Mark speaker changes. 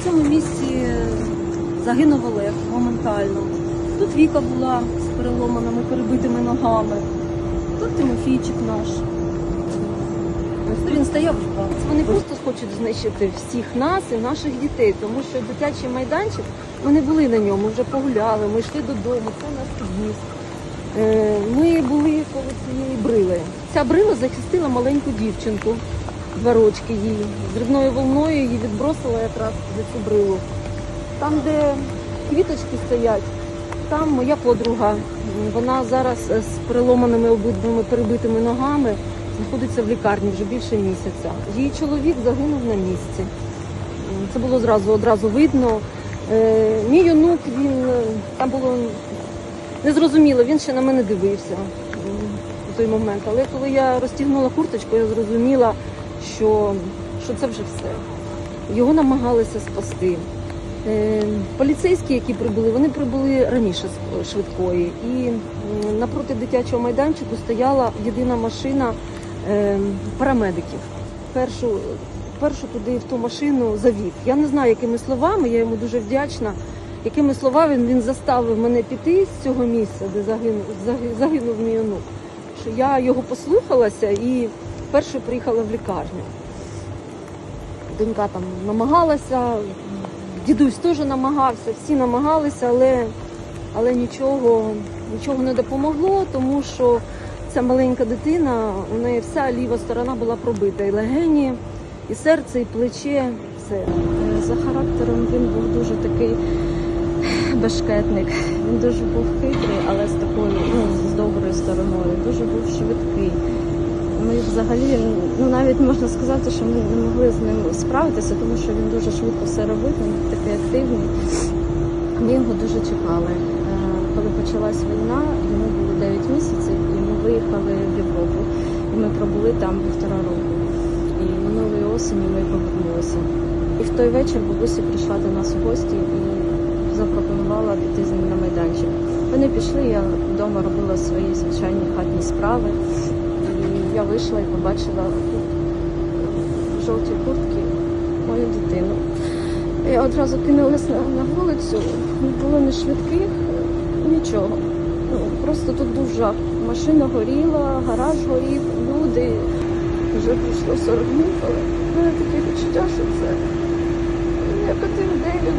Speaker 1: В цьому місці загинув Олег моментально. Тут Віка була з переломаними, перебитими ногами. Тут Тимофійчик наш. Він стояв і впав. Вони просто хочуть знищити всіх нас і наших дітей, тому що дитячий майданчик, ми не були на ньому, вже погуляли, ми йшли додому, це наш під'їзд. Е, Ми були коло цієї брили. Ця брила захистила маленьку дівчинку, два рочки їй. Зривною волною її відбросила якраз за цю брилу. Там, де квіточки стоять, там моя подруга. Вона зараз е, з переломаними обидвими перебитими ногами знаходиться в лікарні вже більше місяця. Її чоловік загинув на місці. Це було зразу одразу видно. Е, Мій онук, він е, там було незрозуміло, він ще на мене дивився у той момент. Але коли я розтягнула курточку, я зрозуміла, що, що це вже все. Його намагалися спасти. Е, Поліцейські, які прибули, вони прибули раніше з швидкої. І напроти дитячого майданчику стояла єдина машина е, парамедиків. Першу, першу туди в ту машину завів. Я не знаю, якими словами, я йому дуже вдячна. Якими словами він заставив мене піти з цього місця, де загинув, загинув мій онук. Що я його послухалася і першою приїхала в лікарню. Донька там намагалася, дідусь теж намагався, всі намагалися, але, але нічого, нічого не допомогло, тому що ця маленька дитина, у неї вся ліва сторона була пробита. І легені, і серце, і плече, все.
Speaker 2: Е, За характером він був дуже такий бешкетник. Він дуже був хитрий, але з такою, ну, з доброю стороною. Дуже був швидкий. Ми взагалі, ну навіть можна сказати, що ми не могли з ним справитися, тому що він дуже швидко все робив, він такий активний. Ми його дуже чекали. Е, Коли почалась війна, йому було 9 місяців, і ми виїхали в Європу. І ми пробули там півтора року. І минулої осені ми повернулися. І в той вечір бабуся прийшла до нас в гості і запропонувала піти з ним на майданчик. Вони пішли, я вдома робила свої звичайні хатні справи. Я вийшла і побачила в жовтій куртці мою дитину. Я одразу кинулась на, на вулицю, не було ні швидких, нічого. Ну, просто тут був жах. Машина горіла, гараж горів, люди. Вже пройшло 40 днів, але в мене таке відчуття, що це як один день,